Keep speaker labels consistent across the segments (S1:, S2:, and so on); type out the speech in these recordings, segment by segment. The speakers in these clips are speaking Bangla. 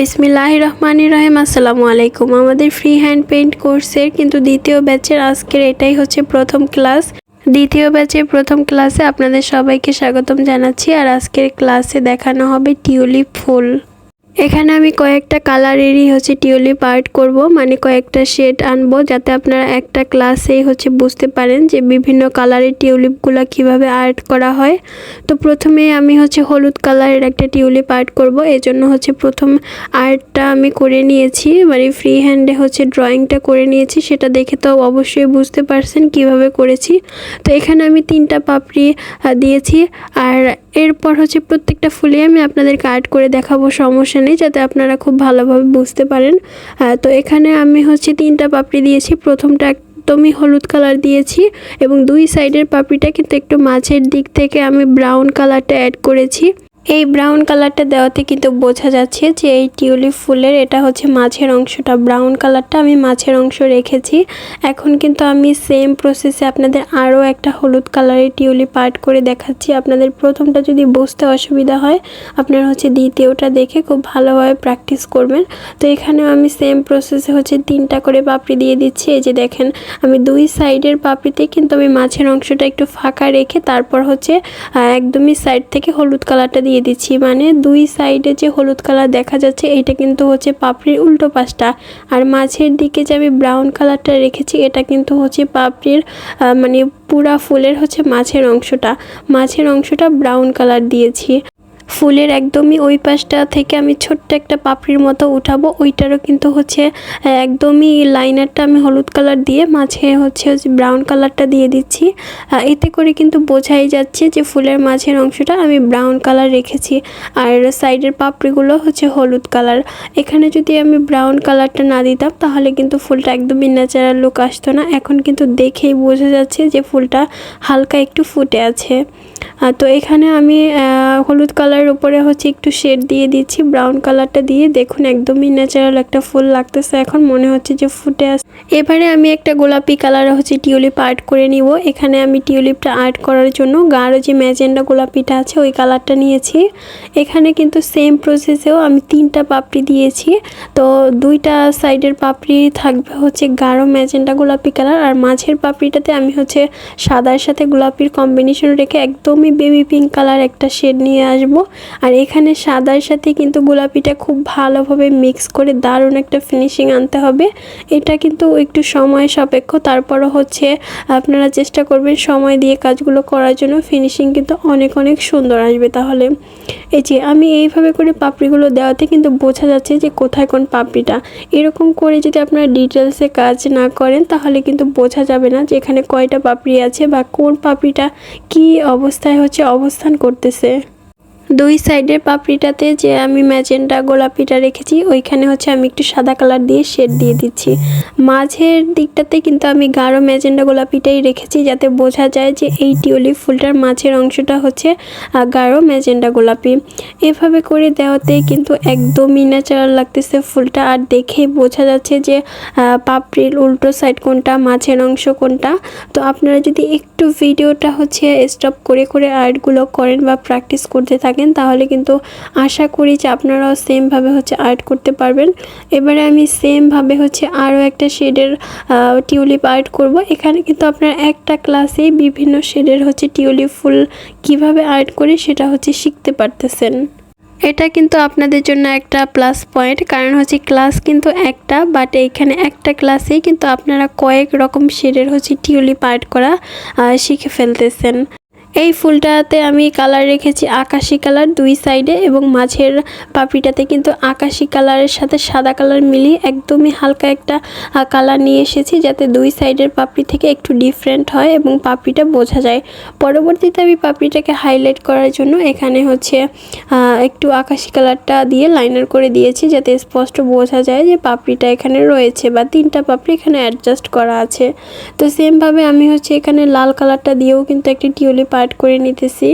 S1: বিসমিল্লাহ রহমান রহিম আসসালামু আলাইকুম আমাদের ফ্রি হ্যান্ড পেইন্ট কোর্সের কিন্তু দ্বিতীয় ব্যাচের আজকের এটাই হচ্ছে প্রথম ক্লাস দ্বিতীয় ব্যাচের প্রথম ক্লাসে আপনাদের সবাইকে স্বাগতম জানাচ্ছি। আর আজকের ক্লাসে দেখানো হবে টিউলিপ ফুল। এখানে আমি কয়েকটা কালারেরই হচ্ছে টিউলিপ আর্ট করব মানে কয়েকটা শেড আনব, যাতে আপনারা একটা ক্লাসেই হচ্ছে বুঝতে পারেন যে বিভিন্ন কালারের টিউলিপগুলো কীভাবে আর্ট করা হয়। তো প্রথমে আমি হচ্ছে হলুদ কালারের একটা টিউলিপ আর্ট করব এই জন্য হচ্ছে প্রথম আর্টটা আমি করে নিয়েছি মানে ফ্রি হ্যান্ডে হচ্ছে ড্রয়িংটা করে নিয়েছি, সেটা দেখে তো অবশ্যই বুঝতে পারছেন কীভাবে করেছি। তো এখানে আমি তিনটা পাপড়ি দিয়েছি, আর এরপর হচ্ছে প্রত্যেকটা ফুলে আমি আপনাদেরকে আর্ট করে দেখাবো, সমস্যা নেই, যাতে আপনারা খুব ভালোভাবে বুঝতে পারেন। তো এখানে আমি হচ্ছে তিনটা পাপড়ি দিয়েছি, প্রথমটা একদমই হলুদ কালার দিয়েছি এবং দুই সাইডের পাপড়িটা কিন্তু একটু মাছের দিক থেকে আমি ব্রাউন কালারটা অ্যাড করেছি। এই ব্রাউন কালারটা দেওয়াতে কিন্তু বোঝা যাচ্ছে যে এই টিউলিপ ফুলের এটা হচ্ছে মাছের অংশটা। ব্রাউন কালারটা আমি মাছের অংশ রেখেছি। এখন কিন্তু আমি সেম প্রসেসে আপনাদের আরও একটা হলুদ কালারের টিউলিপ আর্ট করে দেখাচ্ছি। আপনাদের প্রথমটা যদি বুঝতে অসুবিধা হয়, আপনারা হচ্ছে দ্বিতীয়টা দেখে খুব ভালোভাবে প্র্যাকটিস করবেন। তো এখানেও আমি সেম প্রসেসে হচ্ছে তিনটা করে পাপড়ি দিয়ে দিচ্ছি। এই যে দেখেন, আমি দুই সাইডের পাপড়িতে কিন্তু আমি মাছের অংশটা একটু ফাঁকা রেখে তারপর হচ্ছে একদমই সাইড থেকে হলুদ কালারটা দিয়ে দিচ্ছি। মানে দুই সাইডে যে হলুদ কালার দেখা যাচ্ছে এটা কিন্তু হচ্ছে পাপড়ির উল্টো পাশটা। আর মাঝের দিকে যে আমি ব্রাউন কালারটা রেখেছি, এটা কিন্তু হচ্ছে পাপড়ির মানে পুরা ফুলের হচ্ছে মাছের অংশটা। মাছের অংশটা ব্রাউন কালার দিয়েছি। ফুলের একদমই ওই পাশটা থেকে আমি ছোট্ট একটা পাপড়ির মতো উঠাবো। ওইটারও কিন্তু হচ্ছে একদমই লাইনারটা আমি হলুদ কালার দিয়ে, মাঝে হচ্ছে হচ্ছে ব্রাউন কালারটা দিয়ে দিচ্ছি। এতে করে কিন্তু বোঝাই যাচ্ছে যে ফুলের মাঝের অংশটা আমি ব্রাউন কালার রেখেছি। আর সাইডের পাপড়িগুলো হচ্ছে হলুদ কালার। এখানে যদি আমি ব্রাউন কালারটা না দিতাম, তাহলে কিন্তু ফুলটা একদমই ন্যাচারাল লুক আসতো না। এখন কিন্তু দেখেই বোঝা যাচ্ছে যে ফুলটা হালকা একটু ফুটে আছে। তো এখানে আমি হলুদ হলুদ কালারের উপরে হচ্ছে একটু শেড দিয়ে দিচ্ছি ব্রাউন কালারটা দিয়ে। দেখুন, একদমই ন্যাচারাল একটা ফুল লাগতেছে এখন, মনে হচ্ছে যে ফুটে আস এবারে আমি একটা গোলাপি কালার হচ্ছে টিউলিপ আর্ট করে নিব। এখানে আমি টিউলিপটা আর্ট করার জন্য গাঢ় যে ম্যাজেন্ডা গোলাপিটা আছে, ওই কালারটা নিয়েছি। এখানে কিন্তু সেম প্রসেসেও আমি তিনটা পাপড়ি দিয়েছি। তো দুইটা সাইডের পাপড়ি থাকবে হচ্ছে গাঢ় ম্যাজেন্ডা গোলাপি কালার আর মাঝের পাপড়িটাতে আমি হচ্ছে সাদার সাথে গোলাপির কম্বিনেশন রেখে একদমই বেবি পিঙ্ক কালার একটা শেড নিয়ে আসব। আর এখানে সাদার সাথে কিন্তু গোলাপিটা খুব ভালোভাবে মিক্স করে দারুণ একটা ফিনিশিং আনতে হবে। এটা কিন্তু একটু সময় সাপেক্ষ, তারপরও হচ্ছে আপনারা চেষ্টা করবেন সময় দিয়ে কাজগুলো করার জন্য। ফিনিশিং কিন্তু অনেক অনেক সুন্দর আসবে তাহলে। এই যে আমি এইভাবে করে পাপড়িগুলো দেওয়াতে কিন্তু বোঝা যাচ্ছে যে কোথায় কোন পাপড়িটা। এরকম করে যদি আপনারা ডিটেলসে কাজ না করেন, তাহলে কিন্তু বোঝা যাবে না যে এখানে কয়টা পাপড়ি আছে বা কোন পাপড়িটা কি অবস্থায় হচ্ছে অবস্থান করতেছে। দুই সাইডের পাপড়িটাতে যে আমি ম্যাজেন্টা গোলাপিটা রেখেছি, ওইখানে হচ্ছে আমি একটু সাদা কালার দিয়ে শেড দিয়ে দিচ্ছি। মাঝের দিকটাতে কিন্তু আমি গাঢ় ম্যাজেন্টা গোলাপিটাই রেখেছি যাতে বোঝা যায় যে এই টিউলিপ ফুলটার মাঝের অংশটা হচ্ছে গাঢ় ম্যাজেন্টা গোলাপি। এভাবে করে দেওয়াতে কিন্তু একদমই ন্যাচারাল লাগতেছে ফুলটা আর দেখেই বোঝা যাচ্ছে যে পাপড়ির উল্টো সাইড কোনটা, মাঝের অংশ কোনটা। তো আপনারা যদি একটু ভিডিওটা হচ্ছে স্টপ করে করে আর্টগুলো করেন বা প্র্যাকটিস করতে থাকেন তাহলে কিন্তু আশা করি যে আপনারাও সেমভাবে হচ্ছে আর্ট করতে পারবেন। এবারে আমি সেমভাবে হচ্ছে আরও একটা শেডের টিউলিপ আর্ট করব। এখানে কিন্তু আপনারা একটা ক্লাসেই বিভিন্ন শেডের হচ্ছে টিউলিপ ফুল কীভাবে আর্ট করে সেটা হচ্ছে শিখতে পারতেছেন। এটা কিন্তু আপনাদের জন্য একটা প্লাস পয়েন্ট কারণ হচ্ছে ক্লাস কিন্তু একটা বাট এইখানে একটা ক্লাসেই কিন্তু আপনারা কয়েক রকম শেডের হচ্ছে টিউলিপ আর্ট করা শিখে ফেলতেছেন। এই ফুলটাতে আমি কালার রেখেছি আকাশি কালার দুই সাইডে এবং মাঝের পাপড়িটাতে কিন্তু আকাশি কালারের সাথে সাদা কালার মিলিয়ে একদমই হালকা একটা কালার নিয়ে এসেছি যাতে দুই সাইডের পাপড়ি থেকে একটু ডিফারেন্ট হয় এবং পাপড়িটা বোঝা যায়। পরবর্তীতে আমি পাপড়িটাকে হাইলাইট করার জন্য এখানে হচ্ছে একটু আকাশি কালারটা দিয়ে লাইনার করে দিয়েছি যাতে স্পষ্ট বোঝা যায় যে পাপড়িটা এখানে রয়েছে বা তিনটা পাপড়ি এখানে অ্যাডজাস্ট করা আছে। তো সেমভাবে আমি হচ্ছে এখানে লাল কালারটা দিয়েও কিন্তু একটি টিউলি টিউলিপ আর্ট করে নিতেছি।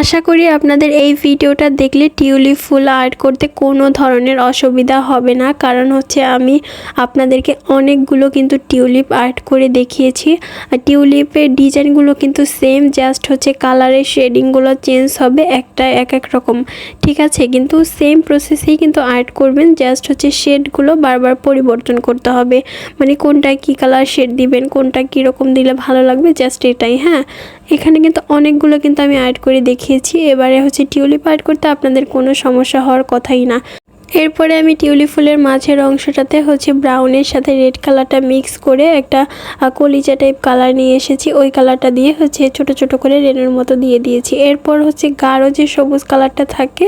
S1: আশা করি আপনাদের এই ভিডিওটা দেখলে টিউলিপ ফুল আর্ট করতে কোনো ধরনের অসুবিধা হবে না। কারণ হচ্ছে আমি আপনাদেরকে অনেকগুলো কিন্তু টিউলিপ আর্ট করে দেখিয়েছি। আর টিউলিপের ডিজাইনগুলো কিন্তু সেম জাস্ট হচ্ছে কালারের শেডিংগুলো চেঞ্জ হবে একটা এক এক রকম। ঠিক আছে, কিন্তু সেম প্রসেসেই কিন্তু আর্ট করবেন জাস্ট হচ্ছে শেডগুলো বারবার পরিবর্তন করতে হবে। মানে কোনটা কী কালার শেড দিবেন, কোনটা কীরকম দিলে ভালো লাগবে জাস্ট এটাই হ্যাঁ? এখানে কিন্তু অনেকগুলো কিন্তু আমি অ্যাড করে দেখিয়েছি। এবারে হচ্ছে টিউলিপ অ্যাড করতে আপনাদের কোনো সমস্যা হওয়ার কথাই না। এরপরে আমি টিউলিপ ফুলের মাঝের অংশটাতে হচ্ছে ব্রাউনের সাথে রেড কালারটা মিক্স করে একটা কলিজা টাইপ কালার নিয়ে এসেছি। ওই কালারটা দিয়ে হচ্ছে ছোট ছোট করে রেনের মতো দিয়ে দিয়েছি। এরপর হচ্ছে গাঢ় যে সবুজ কালারটা থাকে,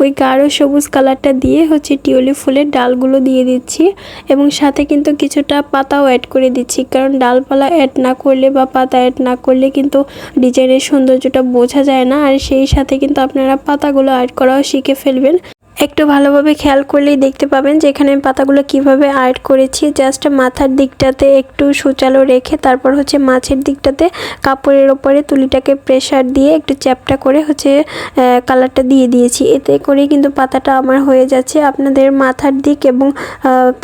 S1: ওই গাঢ় সবুজ কালারটা দিয়ে হচ্ছে টিউলিপ ফুলের ডালগুলো দিয়ে দিচ্ছি এবং সাথে কিন্তু কিছুটা পাতাও অ্যাড করে দিচ্ছি। কারণ ডালপালা অ্যাড না করলে বা পাতা অ্যাড না করলে কিন্তু ডিজাইনের সৌন্দর্যটা বোঝা যায় না। আর সেই সাথে কিন্তু আপনারা পাতাগুলো অ্যাড করাও শিখে ফেলবেন। একটু ভালোভাবে খেয়াল করলেই দেখতে পাবেন যে এখানে পাতাগুলো কীভাবে আর্ট করেছি। জাস্ট মাথার দিকটাতে একটু সুচালো রেখে তারপর হচ্ছে মাছের দিকটাতে কাপড়ের ওপরে তুলিটাকে প্রেশার দিয়ে একটু চ্যাপটা করে হচ্ছে কালারটা দিয়ে দিয়েছি। এতে করে কিন্তু পাতাটা আমার হয়ে যাচ্ছে। আপনাদের মাথার দিক এবং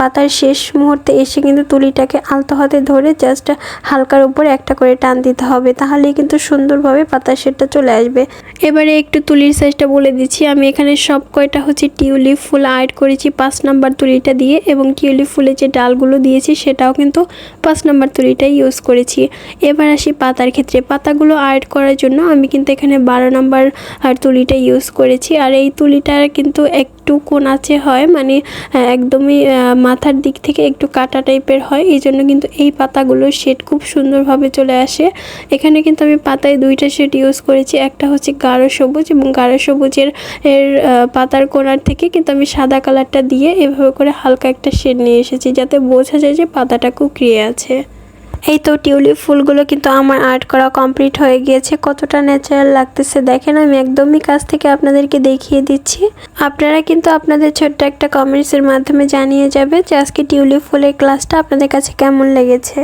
S1: পাতার শেষ মুহূর্তে এসে কিন্তু তুলিটাকে আলতো হাতে ধরে জাস্ট হালকার উপরে একটা করে টান দিতে হবে। তাহলেই কিন্তু সুন্দরভাবে পাতার শেডটা চলে আসবে। এবারে একটু তুলির সাইজটা বলে দিচ্ছি। আমি এখানে সব কয়টা হচ্ছে টিউলিপ ফুল অ্যাড করেছি পাঁচ নাম্বার তুলিটা দিয়ে এবং টিউলিপ ফুলের যে ডালগুলো দিয়েছি সেটাও কিন্তু পাঁচ নাম্বার তুলিটাই ইউজ করেছি। এবার আসি পাতার ক্ষেত্রে। পাতাগুলো অ্যাড করার জন্য আমি কিন্তু এখানে বারো নাম্বার, আর তুলিটা ইউজ করেছি। আর এই তুলিটার কিন্তু একটু কোনাচে হয় মানে একদমই মাথার দিক থেকে একটু কাটা টাইপের হয়, এই জন্য কিন্তু এই পাতাগুলোর শেড খুব সুন্দরভাবে চলে আসে। এখানে কিন্তু আমি পাতায় দুইটা শেড ইউজ করেছি, একটা হচ্ছে গাঢ় সবুজ এবং গাঢ় সবুজের, এর পাতার কোনার থেকে কিন্তু আমি সাদা কালারটা দিয়ে এভাবে করে হালকা একটা শেড নিয়ে এসেছি, যাতে বোঝা যায় যে পাতাটা কুকড়িয়ে আছে। এই তো টিউলিপ ফুলগুলো কিন্তু আমার আর্ট করা কমপ্লিট হয়ে গিয়েছে। কতটা ন্যাচারাল লাগতেছে দেখেন, আমি একদমই কাছ থেকে আপনাদেরকে দেখিয়ে দিচ্ছি। আপনারা কিন্তু আপনাদের ছোট্ট একটা কমেন্টসের মাধ্যমে জানিয়ে যাবে যে আজকে টিউলিপ ফুলের ক্লাসটা আপনাদের কাছে কেমন লেগেছে।